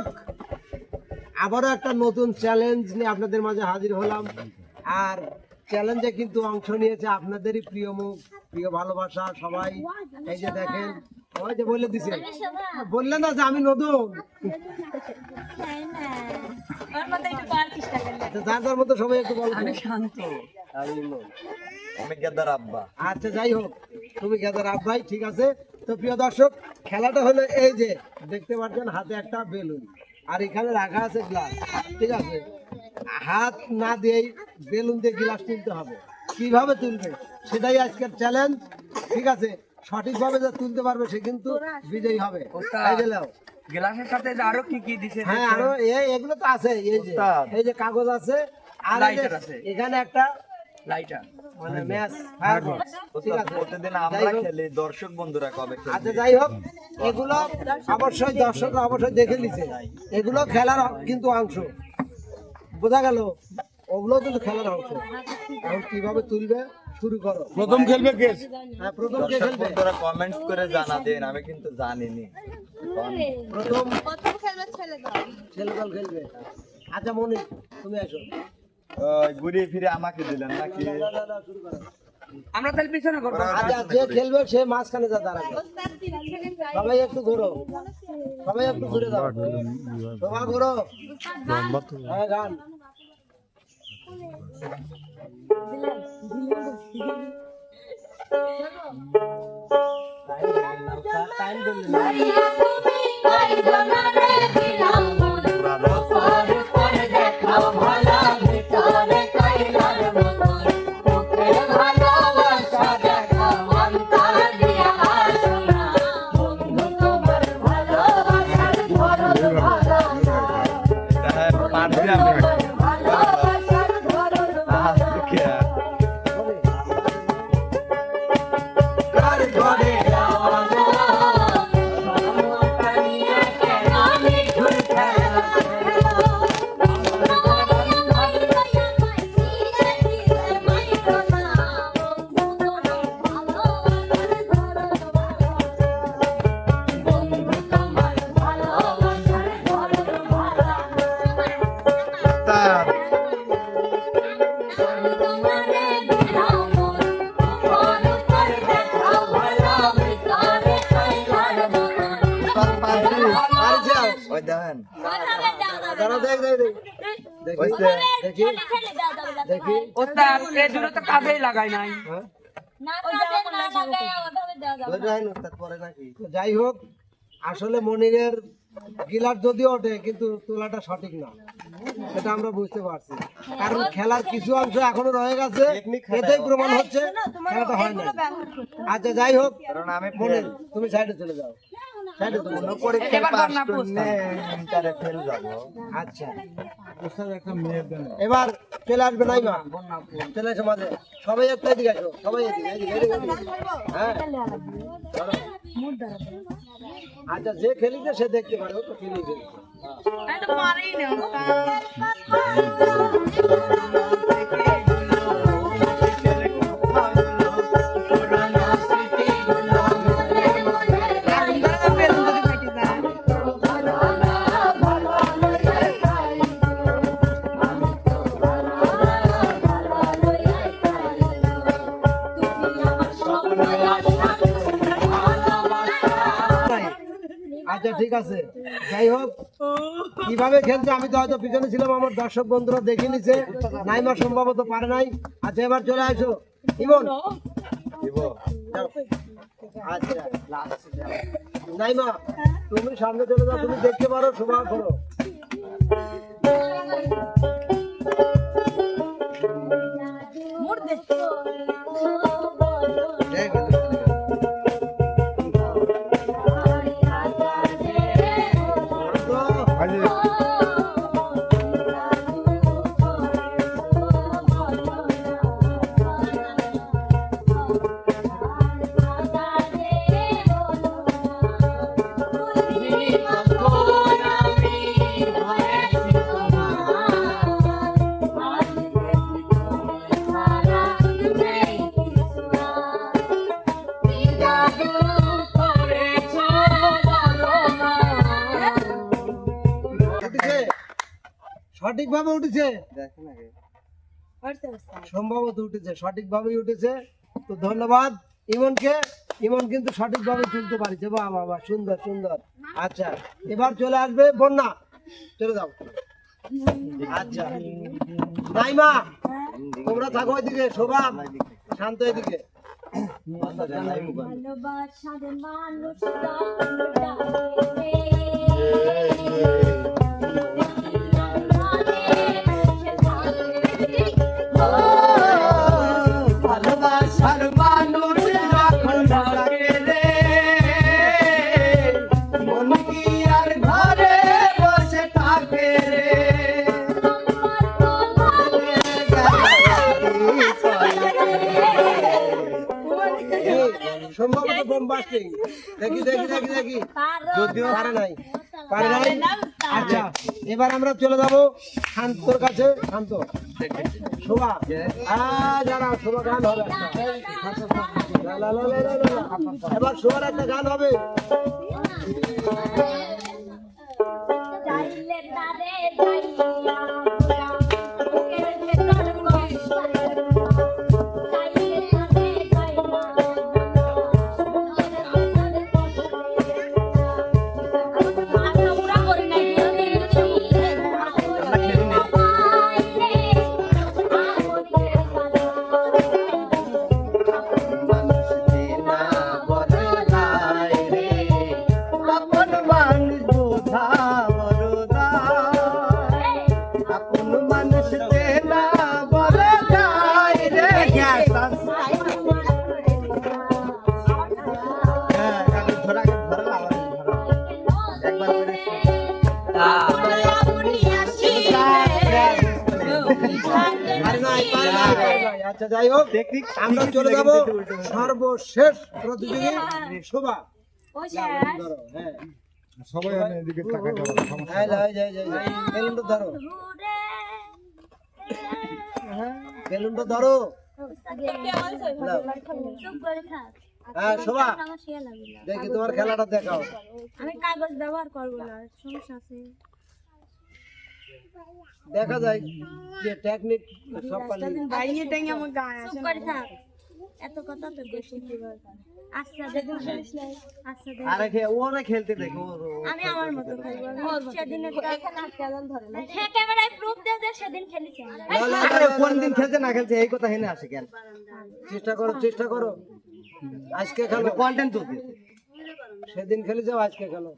দর্শক আবারও একটা নতুন চ্যালেঞ্জ নিয়ে আপনাদের মাঝে হাজির হলাম। আর চ্যালেঞ্জে কিন্তু অংশ নিয়েছে আপনাদেরই প্রিয় মুখ প্রিয় ভালোবাসা সবাই। এই যে দেখেন ওই যে বলে দিছে। বললেন না যে আমি নতুন। আচ্ছা, যার যার মতো সবাই একটু শান্ত আমি নই। আমি গেদার আব্বা। আচ্ছা যাই হোক তুমি গেদার আব্বাই ঠিক আছে? তো প্রিয় দর্শক খেলাটা হলো এই যে দেখতে পাচ্ছেন হাতে একটা বেলুন। আর এখানে রাখা আছে গ্লাস ঠিক আছে? হাত না দিয়েই বেলুন দিয়ে গ্লাস তুলতে হবে। কীভাবে তুলবে? সেটাই আজকের চ্যালেঞ্জ ঠিক আছে? সঠিকভাবে যে তুলতে পারবে সে কিন্তু বিজয়ী হবে। গ্লাসের সাথে আরও কি কি দিছে হ্যাঁ আরও এগুলো তো আছে এই যে এই যে কাগজ আছে আর। এখানে একটা লাইটার মানে ম্যাচ ফায়ারবল ঠিক আছে প্রতিদিন আমরা খেলি দর্শক বন্ধুরা কবে আচ্ছা যাই হোক। এগুলো অবশ্যই দর্শকরা অবশ্যই দেখে নিছে। এগুলো খেলার কিন্তু অংশ। বোঝা গেল ওগুলো কিন্তু খেলার অংশ। এখন কীভাবে তুলবে শুরু করো। প্রথম খেলবে কে? হ্যাঁ প্রথম কে খেলবে? বন্ধুরা কমেন্টস করে জানা দেন আমি কিন্তু জানিনি। প্রথম প্রথম খেলবে ছেলে দল ছেলে দল খেলবে। আচ্ছা মনি তুমি আসো ঘুরিয়ে ফিরে আমাকে দিলেন নাকি? না, না, না, শুরু করো। আমরা তাহলে পিছনে করব আচ্ছা যে খেলবে সে মাঝখানে যা দাঁড়াবে। সবাই একটু ঘোরো। সবাই একটু ঘুরে দাও সবাই ঘোরো। হ্যাঁ গান। টাইম দিলেন পারছি যাই হোক আসলে মনিরের গিলার যদিও ওঠে কিন্তু তোলাটা সঠিক না। সেটা আমরা বুঝতে পারছি। কারণ খেলার কিছু অংশ এখনও রয়ে গেছে। এতেই প্রমাণ হচ্ছে খেলাটা হয় না আচ্ছা যাই হোক তুমি সাইডে চলে যাও। এবার আচ্ছা। একটা এবার চলে আসবে নাই মা চলে এসো মাঝে। সবাই একটা এদিকে আসো সবাই। হ্যাঁ। ধরো। আচ্ছা যে খেলিছে সে দেখতে পারে ও তো খেলি আচ্ছা ঠিক আছে। যাই হোক, কীভাবে খেলছে আমি তো হয়তো পিছনে ছিলাম, আমার দর্শক বন্ধুরা দেখে নিছে। নাইমা সম্ভবত পারে নাই। আচ্ছা এবার চলে আসো। ইমন? আচ্ছা নাইমা, তুমি সামনে চলে যাও, তুমি দেখতে পারো শোভা করো। সঠিকভাবে উঠেছে? সম্ভবত উঠেছে সঠিকভাবেই উঠেছে। তো ধন্যবাদ ইমনকে। ইমন কিন্তু সঠিকভাবে তুলতে পারছে। বাহ বাহ সুন্দর সুন্দর। আচ্ছা এবার চলে আসবে বন্যা। চলে যাও। আচ্ছা। নাইমা তোমরা থাকো ওইদিকে শোভা শান্ত এদিকে। ভালোবাসার মানুষটা দেখি দেখি দেখি দেখি। যদিও পারে নাই। পারে নাই? আচ্ছা এবার আমরা চলে যাব শান্তর কাছে। শান্ত। শোভা। দাঁড়াও শোভা গান হবে। এবার শোভার একটা গান হবে। চাইলে তারে আচ্ছা যাই হোক আমরা চলে যাব সর্বশেষ প্রতিযোগী শোভা। ধরো হ্যাঁ। সবাই আমি এদিকে টাকা যাব সমস্যা হ্যাঁ যাই যাই যাই যাই। বেলুনটা ধরো। বেলুনটা ধরো। হ্যাঁ শোভা। দেখি তোমার খেলাটা দেখাও। আমি কাগজ ব্যবহার করব না সমস্যা আছে। দেখা যায় যে টেকনিক সব পারলি চুপ করে থাক। এত কথা তো বেশি কি আচ্ছা দেখুন আচ্ছা দেখুন আরে খে ওরে খেলতে দেখো আমি আমার মতো খেলব। সেদিন এখানে খেলান ধরে না? হ্যাঁ ক্যামেরায় প্রুফ যে সেদিন খেলেছি আরে কোন দিন খেলতে না খেলতে এই কথা হেনে আসে কেন? চেষ্টা করো চেষ্টা করো। আজকে খেলো। কন্টেন্ট সেদিন খেলে যাও আজকে খেলো।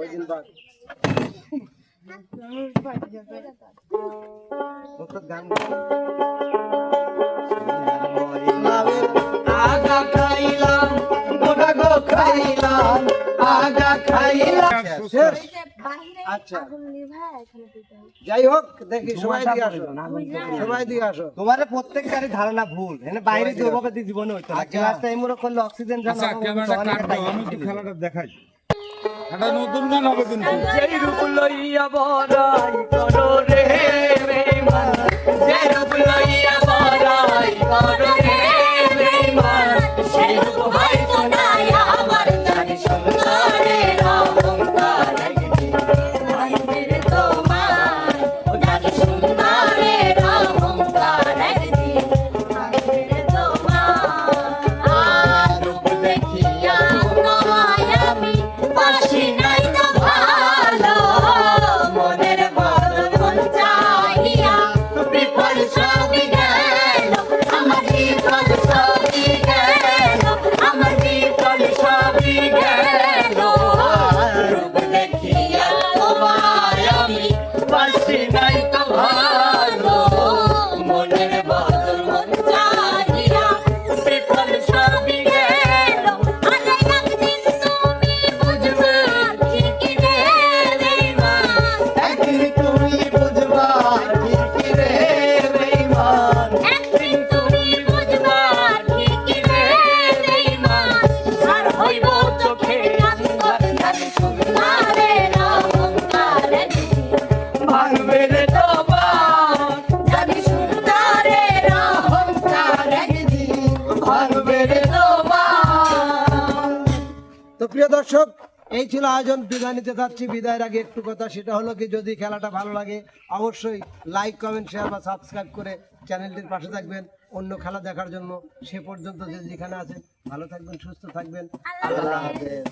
ওই দিন বাদ। আগা খাইলাম গোটা গো খাইলাম আগা খাইলাম আচ্ছা যাই হোক দেখি সবাই দিকে আসো সবাই দিকে আসো। তোমার প্রত্যেকটারই ধারণা ভুল। এনে বাইরে দিয়ে জীবনে হইতো না। এমন করলে অক্সিজেন আচ্ছা আমি খেলাটা দেখাই। একটা নতুন গান হবে কিন্তু। যেই রূপ তো প্রিয় দর্শক এই ছিল আয়োজন। বিদায় নিতে চাচ্ছি বিদায়ের আগে একটু কথা সেটা হলো কি যদি খেলাটা ভালো লাগে অবশ্যই লাইক কমেন্ট শেয়ার বা সাবস্ক্রাইব করে চ্যানেলটির পাশে থাকবেন। অন্য খেলা দেখার জন্য সে পর্যন্ত যে যেখানে আছেন ভালো থাকবেন সুস্থ থাকবেন। আল্লাহ হাফেজ।